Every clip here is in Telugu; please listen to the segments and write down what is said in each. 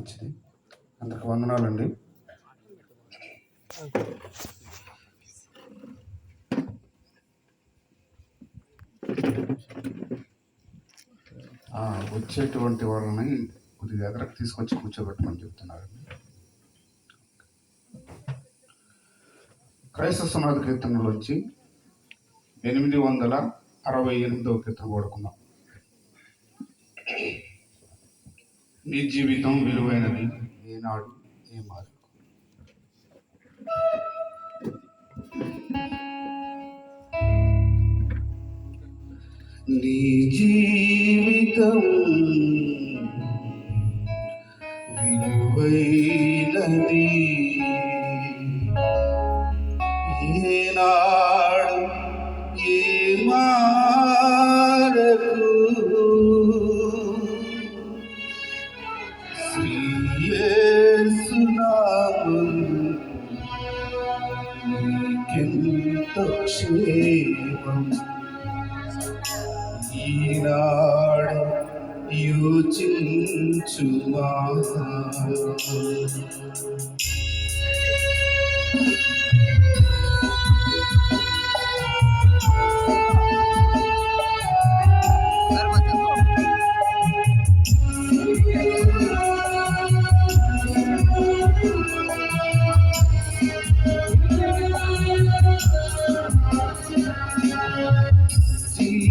మంచిది. అందరికి వందనాలండి. వచ్చేటువంటి వాళ్ళని కొద్దిగా ఎదరకు తీసుకొచ్చి కూర్చోబెట్టమని చెప్తున్నారండి. క్రైస్తవ సమాధ కీర్తనలోంచి ఎనిమిది వందల అరవై ఎనిమిదవ కీర్తన కొడుకుందాం మీ జీవితం విలువైనది. ఏనాడు ఏ మారు నీ జీవితం విలువైనది. నీకెంతో క్షేమం ఈనాడు యోచించుమా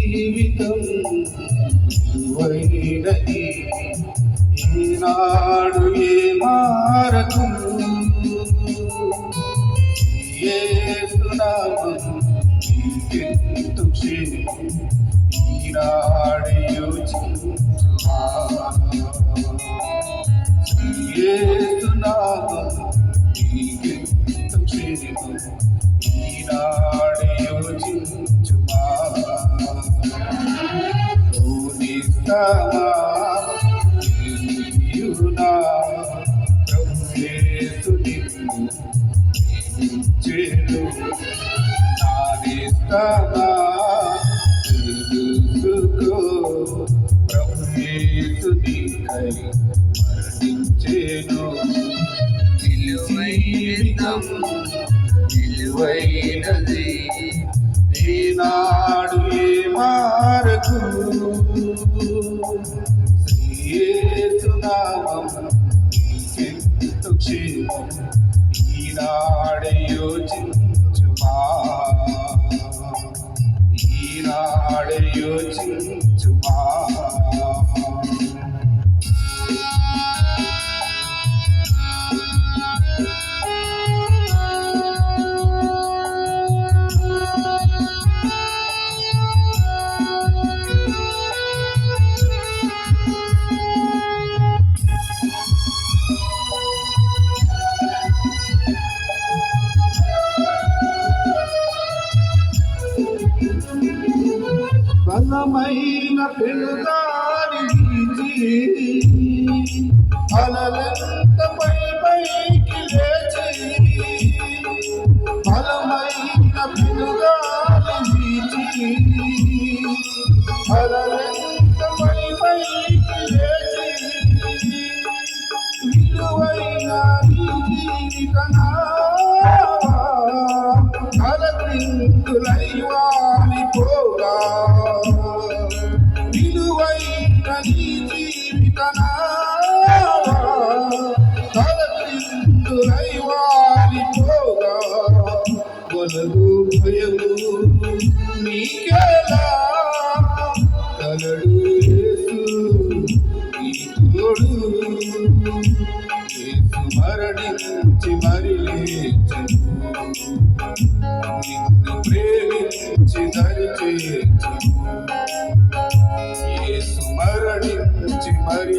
జీవితం వైనది ఈనాడు ఏ మారకు ఏసునామం నీకెంతో క్షేమం ఈనాడు యోచించుమా ఏసునామం నీకెంతో క్షేమం మరణించేను. జీవితం విలువైనది. ఈనాడు ఏ మారకు బలమైన పెనుగాలి అలలంత పై పై కలడు భయము నీకెలా కలడు యేసు నీ తోడు యేసు మరణించి మరి నిన్ను ప్రేమించి దరిచేర్చెను. యేసు మరణించి మరి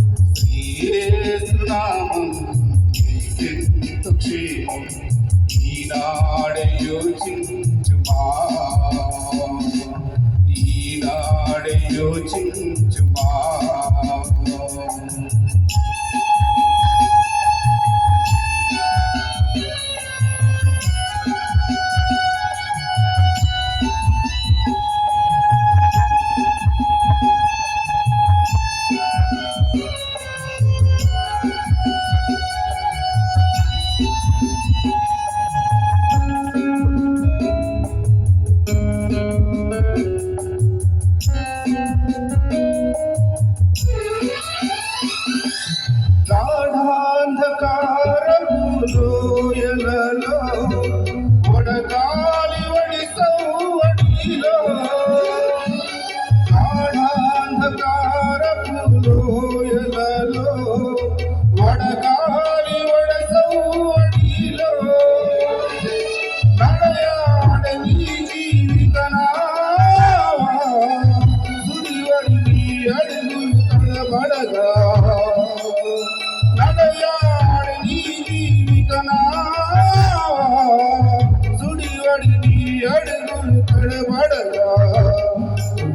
అడుగులు తడబడగా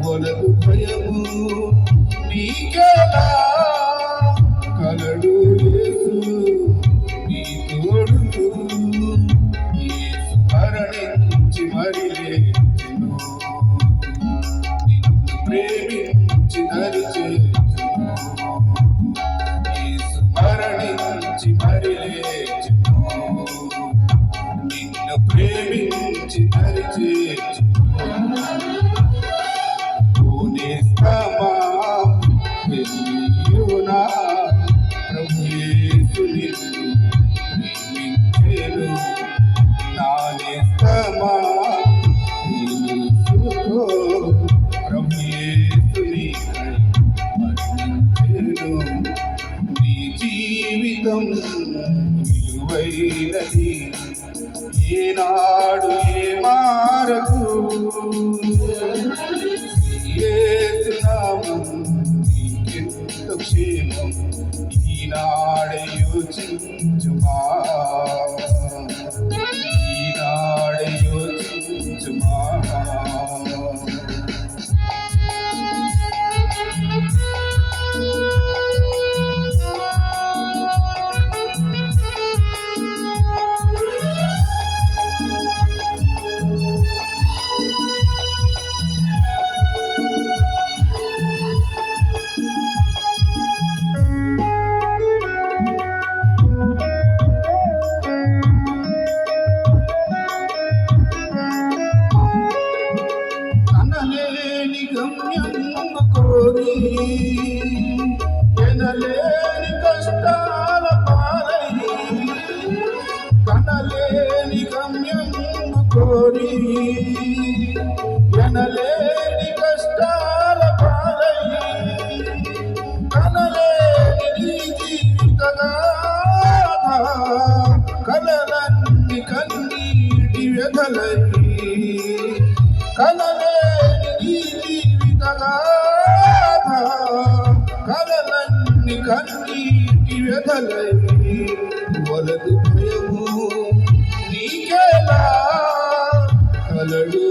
వలదు భయము నీకెలా కలడు యేసు నీ తోడు యేసు మరణించి విలువైనది ఏనాడు ఏ మారకు నీటి వెదలై వలదు భయము నీకేలా కలడు?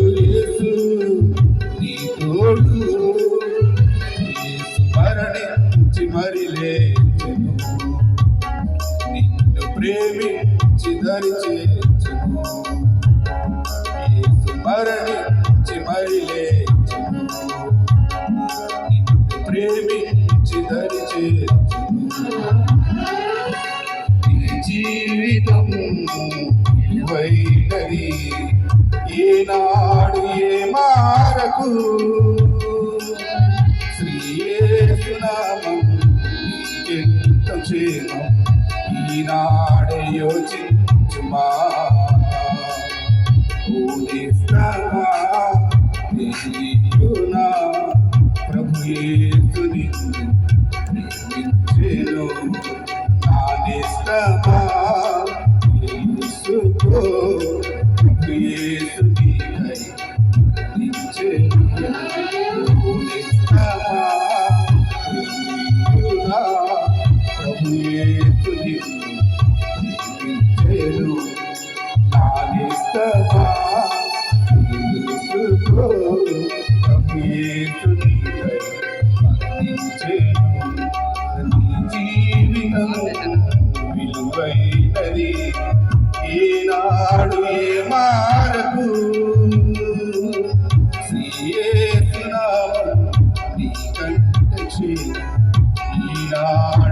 శ్రీయేసునామం ఎంత చేను ఈనాడే యోచించుమా ప్రభుయేసు నిన్ను నిర్మించేను నా నిష్టమా শ্রীরাম